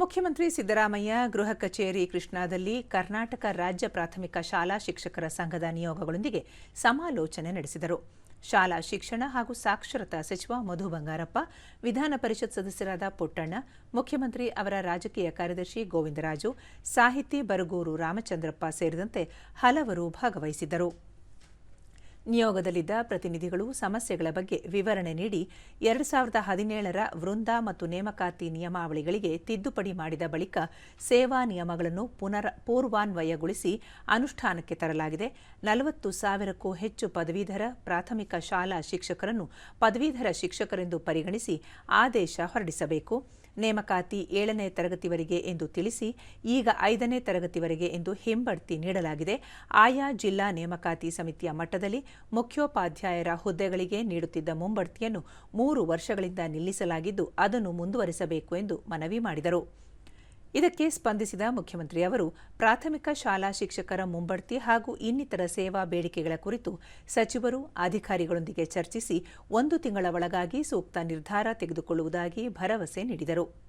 ಮುಖ್ಯಮಂತ್ರಿ ಸಿದ್ದರಾಮಯ್ಯ ಗೃಹ ಕಚೇರಿ ಕೃಷ್ಣಾದಲ್ಲಿ ಕರ್ನಾಟಕ ರಾಜ್ಯ ಪ್ರಾಥಮಿಕ ಶಾಲಾ ಶಿಕ್ಷಕರ ಸಂಘದ ನಿಯೋಗಗಳೊಂದಿಗೆ ಸಮಾಲೋಚನೆ ನಡೆಸಿದರು. ಶಾಲಾ ಶಿಕ್ಷಣ ಹಾಗೂ ಸಾಕ್ಷರತಾ ಸಚಿವ ಮಧು ಬಂಗಾರಪ್ಪ, ವಿಧಾನ ಪರಿಷತ್ ಸದಸ್ಯರಾದ ಪುಟ್ಟಣ್ಣ, ಮುಖ್ಯಮಂತ್ರಿ ಅವರ ರಾಜಕೀಯ ಕಾರ್ಯದರ್ಶಿ ಗೋವಿಂದರಾಜು, ಸಾಹಿತಿ ಬರಗೂರು ರಾಮಚಂದ್ರಪ್ಪ ಸೇರಿದಂತೆ ಹಲವರು ಭಾಗವಹಿಸಿದ್ದರು. ನಿಯೋಗದಲ್ಲಿದ್ದ ಪ್ರತಿನಿಧಿಗಳು ಸಮಸ್ಯೆಗಳ ಬಗ್ಗೆ ವಿವರಣೆ ನೀಡಿ ಎರಡು ಸಾವಿರದ ಹದಿನೇಳರ ವೃಂದ ಮತ್ತು ನೇಮಕಾತಿ ನಿಯಮಾವಳಿಗಳಿಗೆ ತಿದ್ದುಪಡಿ ಮಾಡಿದ ಬಳಿಕ ಸೇವಾ ನಿಯಮಗಳನ್ನು ಪುನರ್ ಪೂರ್ವಾನ್ವಯಗೊಳಿಸಿ ಅನುಷ್ಠಾನಕ್ಕೆ ತರಲಾಗಿದೆ. ನಲವತ್ತು ಸಾವಿರಕ್ಕೂ ಹೆಚ್ಚು ಪದವೀಧರ ಪ್ರಾಥಮಿಕ ಶಾಲಾ ಶಿಕ್ಷಕರನ್ನು ಪದವೀಧರ ಶಿಕ್ಷಕರೆಂದು ಪರಿಗಣಿಸಿ ಆದೇಶ ಹೊರಡಿಸಬೇಕು. ನೇಮಕಾತಿ ಏಳನೇ ತರಗತಿವರೆಗೆ ಎಂದು ತಿಳಿಸಿ ಈಗ ಐದನೇ ತರಗತಿವರೆಗೆ ಎಂದು ಹಿಂಬಡ್ತಿ ನೀಡಲಾಗಿದೆ. ಆಯಾ ಜಿಲ್ಲಾ ನೇಮಕಾತಿ ಸಮಿತಿಯ ಮಟ್ಟದಲ್ಲಿ ಮುಖ್ಯೋಪಾಧ್ಯಾಯರ ಹುದ್ದೆಗಳಿಗೆ ನೀಡುತ್ತಿದ್ದ ಮುಂಬಡ್ತಿಯನ್ನು ಮೂರು ವರ್ಷಗಳಿಂದ ನಿಲ್ಲಿಸಲಾಗಿದ್ದು, ಅದನ್ನು ಮುಂದುವರಿಸಬೇಕು ಎಂದು ಮನವಿ ಮಾಡಿದರು. ಇದಕ್ಕೆ ಸ್ಪಂದಿಸಿದ ಮುಖ್ಯಮಂತ್ರಿ ಅವರು, ಪ್ರಾಥಮಿಕ ಶಾಲಾ ಶಿಕ್ಷಕರ ಮುಂಬಡ್ತಿ ಹಾಗೂ ಇನ್ನಿತರ ಸೇವಾ ಬೇಡಿಕೆಗಳ ಕುರಿತು ಸಚಿವರು ಅಧಿಕಾರಿಗಳೊಂದಿಗೆ ಚರ್ಚಿಸಿ, ಒಂದು ತಿಂಗಳ ಒಳಗಾಗಿ ಸೂಕ್ತ ನಿರ್ಧಾರ ತೆಗೆದುಕೊಳ್ಳುವುದಾಗಿ ಭರವಸೆ ನೀಡಿದರು.